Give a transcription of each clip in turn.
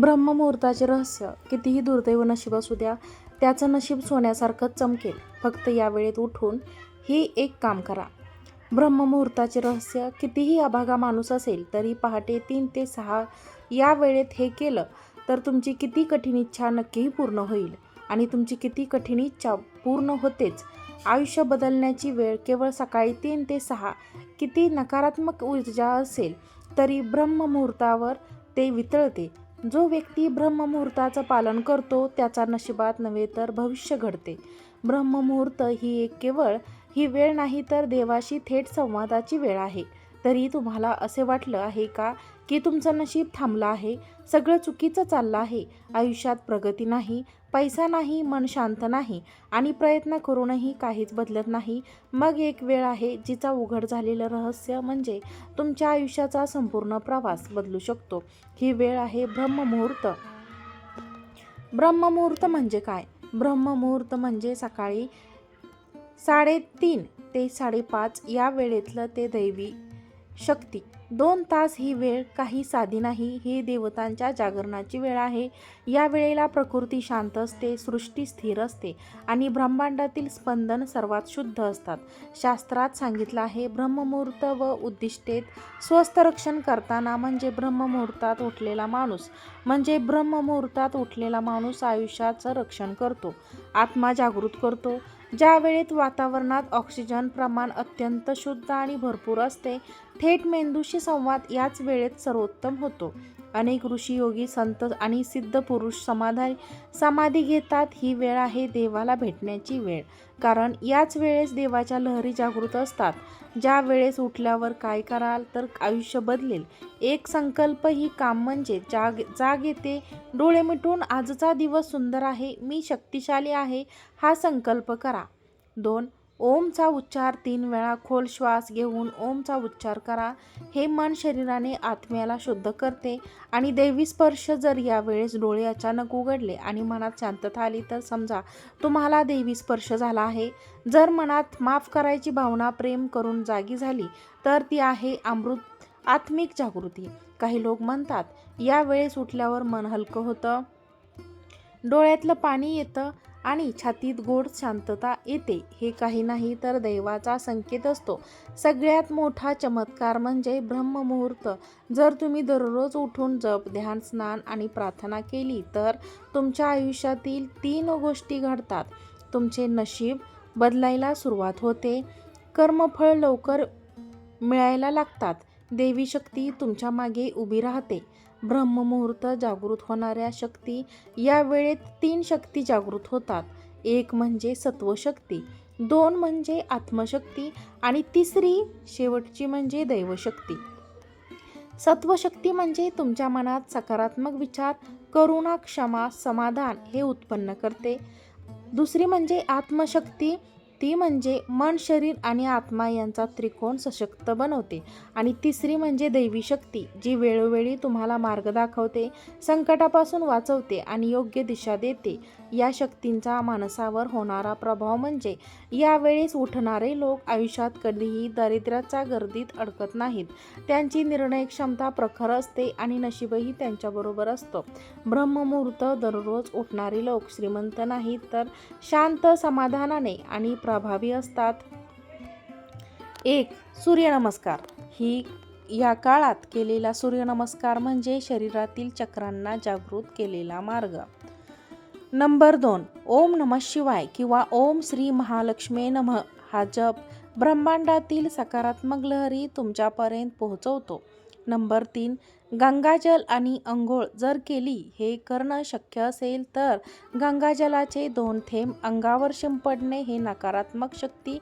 ब्रह्ममुहूर्ताचे रहस्य कितीही दुर्दैव नशीब असू द्या त्याचं नशीब सोन्यासारखं चमकेल. फक्त या वेळेत उठून ही एक काम करा. ब्रह्ममुहूर्ताचे रहस्य कितीही अभागा माणूस असेल तरी पहाटे तीन ते सहा या वेळेत हे केलं तर तुमची किती कठीण इच्छा नक्कीही पूर्ण होईल. आणि तुमची किती कठीण इच्छा पूर्ण होतेच. आयुष्य बदलण्याची वेळ केवळ सकाळी तीन ते सहा किती नकारात्मक ऊर्जा असेल तरी ब्रह्ममुहूर्तावर ते वितळते. जो व्यक्ती ब्रह्ममुहूर्ताचं पालन करतो त्याचा नशिबात नव्हे तर भविष्य घडते. ब्रह्ममुहूर्त ही एक केवळ ही वेळ नाही तर देवाशी थेट संवादाची वेळ आहे. तरी तुम्हाला असे वाटलं आहे का? की तुमचं नशीब थांबलं आहे. सगळं चुकीचं चाललं आहे. आयुष्यात प्रगती नाही पैसा नाही मन शांत नाही आणि प्रयत्न करूनही काहीच बदलत नाही. मग एक वेळ आहे जिचा उघड झालेलं रहस्य म्हणजे तुमच्या आयुष्याचा संपूर्ण प्रवास बदलू शकतो. ही वेळ आहे ब्रह्ममुहूर्त. ब्रह्ममुहूर्त म्हणजे काय? ब्रह्ममुहूर्त म्हणजे सकाळी साडेतीन ते साडेपाच या वेळेतलं ते दैवी शक्ती. दोन तास ही वेळ काही साधी नाही ही देवतांच्या जागरणाची वेळ आहे. या वेळेला प्रकृती शांत असते सृष्टी स्थिर असते आणि ब्रह्मांडातील स्पंदन सर्वात शुद्ध असतात. शास्त्रात सांगितलं आहे ब्रह्ममुहूर्त व उद्दिष्टेत स्वस्थ रक्षण करताना म्हणजे ब्रह्ममुहूर्तात उठलेला माणूस म्हणजे ब्रह्ममुहूर्तात उठलेला माणूस आयुष्याचं रक्षण करतो आत्मा जागृत करतो ज्या वेळेत वातावरणात ऑक्सिजन प्रमाण अत्यंत शुद्ध आणि भरपूर असते थेट मेंदूशी संवाद याच वेळेत सर्वोत्तम होतो. अनेक ऋषी योगी संत आणि सिद्ध पुरुष समाधान समाधी घेतात. ही वेळ आहे देवाला भेटण्याची वेळ. कारण याच वेळेस देवाच्या लहरी जागृत असतात. ज्या वेळेस उठल्यावर काय कराल तर आयुष्य बदलेल. एक संकल्प ही काम म्हणजे जाग जाग येते. डोळे मिटून आजचा दिवस सुंदर आहे. मी शक्तिशाली आहे. हा संकल्प करा. दोन ओमचा उच्चार तीन वेळा खोल श्वास घेऊन ओमचा उच्चार करा. हे मन शरीराने आत्म्याला शुद्ध करते आणि देवी स्पर्श जर यावेळेस डोळे अचानक उघडले आणि मनात शांतता आली तर समजा तुम्हाला देवी स्पर्श झाला आहे. जर मनात माफ करायची भावना प्रेम करून जागी झाली तर ती आहे अमृत आत्मिक जागृती. काही लोक म्हणतात या वेळेस उठल्यावर मन हलकं होतं. डोळ्यातलं पाणी येतं. आणि छातीत गोड शांतता येते. हे काही नाही तर दैवाचा संकेत असतो. सगळ्यात मोठा चमत्कार म्हणजे ब्रह्ममुहूर्त. जर तुम्ही दररोज उठून जप ध्यान स्नान आणि प्रार्थना केली तर तुमच्या आयुष्यातील तीन गोष्टी घडतात. तुमचे नशीब बदलायला सुरुवात होते. कर्मफळ लवकर मिळायला लागतात. देवी शक्ती तुमच्या मागे उभी राहते. ब्रह्ममुहूर्त जागृत होणाऱ्या शक्ती या वेळेत तीन शक्ती जागृत होतात. एक म्हणजे सत्वशक्ती दोन म्हणजे आत्मशक्ती आणि तिसरी शेवटची म्हणजे दैवशक्ती. सत्वशक्ती म्हणजे तुमच्या मनात सकारात्मक विचार करुणा क्षमा समाधान हे उत्पन्न करते. दुसरी म्हणजे आत्मशक्ती ती म्हणजे मन शरीर आणि आत्मा यांचा त्रिकोण सशक्त बनवते. आणि तिसरी म्हणजे दैवी शक्ती जी वेळोवेळी तुम्हाला मार्ग दाखवते संकटापासून वाचवते आणि योग्य दिशा देते. या शक्तींचा माणसावर होणारा प्रभाव म्हणजे यावेळेस उठणारे लोक आयुष्यात कधीही दारिद्र्याच्या गर्दीत अडकत नाहीत. त्यांची निर्णय क्षमता प्रखर असते आणि नशीबही त्यांच्याबरोबर असतं. ब्रह्ममुहूर्त दररोज उठणारे लोक श्रीमंत नाहीत तर शांत समाधानाने आणि प्रभावी असतात. एक सूर्यनमस्कार. ही या काळात केलेला सूर्यनमस्कार म्हणजे शरीरातील चक्रांना जागृत केलेला मार्ग. नंबर दोन ओम नम शिवाय किंवा ओम श्री महालक्ष्मी नम हा जप ब्रह्मांडातील सकारात्मक लहरी तुमच्यापर्यंत पोहोचवतो. नंबर तीन गंगाजल आणि अंघोळ जर केली हे करणं शक्य असेल तर गंगाजलाचे दोन थेंब अंगावर शिंपडणे हे नकारात्मक शक्ती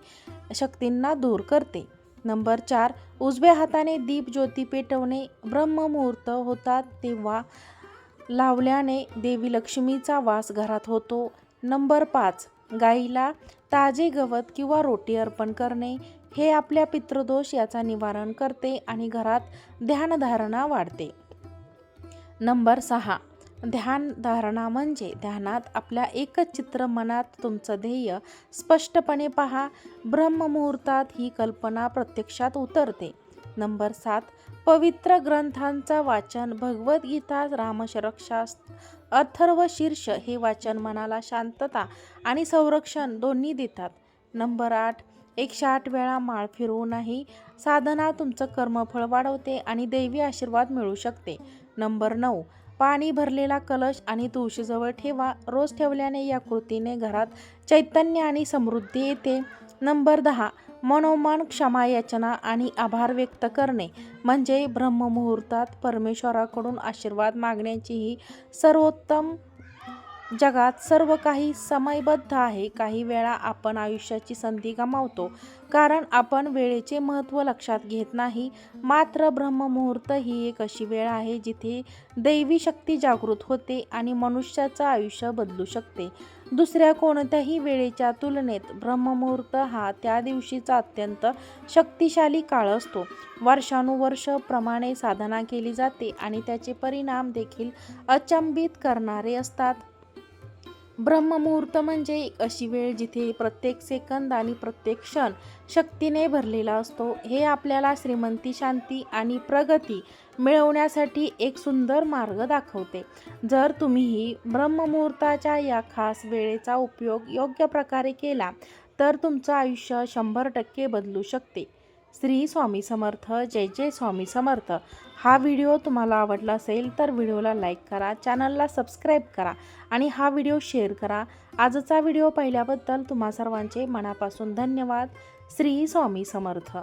शक्तींना दूर करते. नंबर चार उजव्या हाताने दीप ज्योती पेटवणे ब्रह्ममुहूर्त होतात तेव्हा लावल्याने देवी लक्ष्मीचा वास घरात होतो. नंबर पाच गाईला ताजे गवत किंवा रोटी अर्पण करणे हे आपल्या पितृदोष याचा निवारण करते आणि घरात ध्यानधारणा वाढते. नंबर सहा ध्यानधारणा म्हणजे ध्यानात आपल्या एकच चित्र मनात तुमचं ध्येय स्पष्टपणे पहा. ब्रह्ममुहूर्तात ही कल्पना प्रत्यक्षात उतरते. नंबर सात पवित्र ग्रंथांचा वाचन भगवद्गीता रामशरक्षास्त्र अथर्व शीर्ष हे वाचन मनाला शांतता आणि संरक्षण दोन्ही देतात. नंबर आठ एकशे आठ वेळा माळ फिरवूनही साधना तुमचं कर्मफळ वाढवते आणि दैवी आशीर्वाद मिळू शकते. नंबर नऊ पाणी भरलेला कलश आणि तुळशीजवळ ठेवा. रोज ठेवल्याने या कृतीने घरात चैतन्य आणि समृद्धी येते. नंबर दहा मनोमन क्षमा याचना आणि आभार व्यक्त करणे. म्हणजे ब्रह्ममुहूर्तात परमेश्वराकडून आशीर्वाद मागण्याची ही सर्वोत्तम जगात सर्व काही समयबद्ध आहे. काही वेळा आपण आयुष्याची संधी गमावतो कारण आपण वेळेचे महत्त्व लक्षात घेत नाही. मात्र ब्रह्ममुहूर्त ही एक अशी वेळ आहे जिथे दैवी शक्ती जागृत होते आणि मनुष्याचं आयुष्य बदलू शकते. दुसऱ्या कोणत्याही वेळेच्या तुलनेत ब्रह्ममुहूर्त हा त्या दिवशीचा अत्यंत शक्तिशाली काळ असतो. वर्षानुवर्ष प्रमाणे साधना केली जाते आणि त्याचे परिणाम देखील अचंबित करणारे असतात. ब्रह्ममुहूर्त म्हणजे एक अशी वेळ जिथे प्रत्येक सेकंद आणि प्रत्येक क्षण शक्तीने भरलेला असतो. हे आपल्याला श्रीमंती शांती आणि प्रगती मिळवण्यासाठी एक सुंदर मार्ग दाखवते. जर तुम्हीही ब्रह्ममुहूर्ताच्या या खास वेळेचा उपयोग योग्य प्रकारे केला तर तुमचं आयुष्य शंभर टक्के बदलू शकते. श्री स्वामी समर्थ जय जय स्वामी समर्थ. हा व्हिडिओ तुम्हाला आवडला असेल तर व्हिडिओला लाईक करा चॅनलला सबस्क्राईब करा आणि हा व्हिडिओ शेअर करा. आजचा व्हिडिओ पाहिल्याबद्दल तुम्हा सर्वांचे मनापासून धन्यवाद. श्री स्वामी समर्थ.